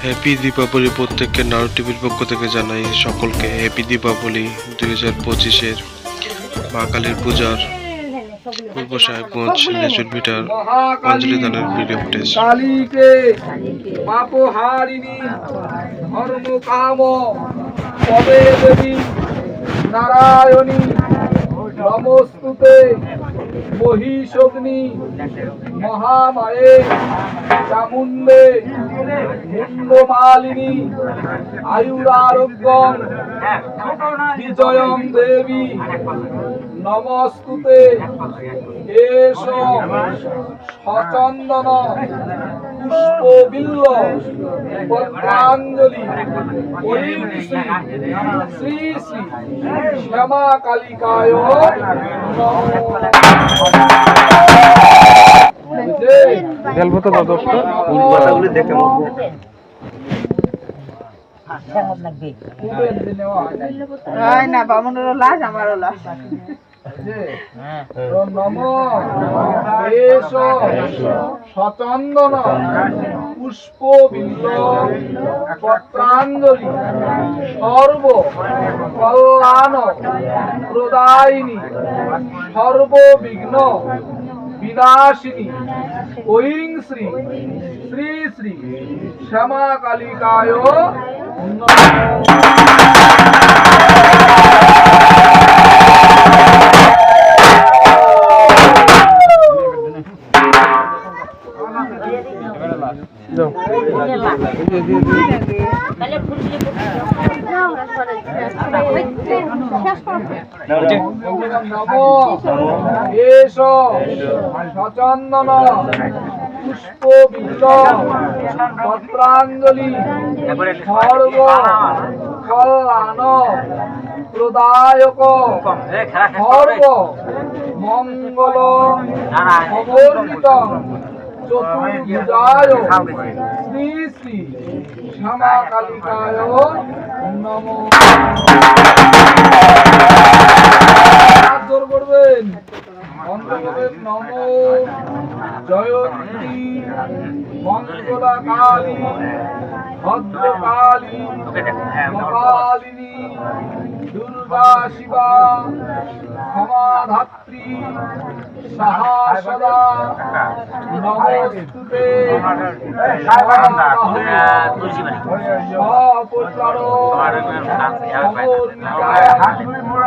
Happy Deepavali প্রত্যেককে নারু টিভির পক্ষ থেকে জানাই সকলকে হ্যাপি দীপাবলি দুই হাজার পঁচিশের মা কালীর পূজার পূর্ব সাহেবগঞ্জ লিচুর ভিটার অঞ্জলি দানের ভিডিও ফুটেজ নারায়ণী নমস্তুতে মহিষগ্নি মহামায়ে চামুণ্ডে মুন্ডমালিনী আয়ুরারোগ্যম বিজয়ম দেবী নমস্তুতে এস সচন্দন পুষ্প বিল্ল পত্রাঞ্জলি ওম শ্রী শ্রী শ্যামা কালিকায় গেলবো তো দশটা কথাগুলি দেখে হয় না বামনেরও লাশ আমারও লাশ। নম এষ সচন্দন পুষ্প পত্রাঞ্জলি সর্ব কল্যাণ প্রদায়িনী সর্ববিঘ্ন বিনাশিনী ঐং শ্রী শ্রী শ্রী শ্যামা কালিকায় সচন্দন পুষ্প বিল্ল পত্রাঞ্জলি সর্ব কল্যাণ প্রদায়ক সর্ব মঙ্গল অবর্ণিত চতুর্ভুজায় শ্রী শ্রী শ্যামা কালিকায় নম নম জয়ন্তী মঙ্গলা কালী ভদ্রকালী মহালিনী দুর্গা শিবা ক্ষমাধাত্রী সাহা সদা নমস্তুতে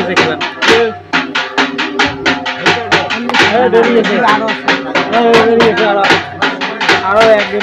আছে খেলা। আরে আরও একদিন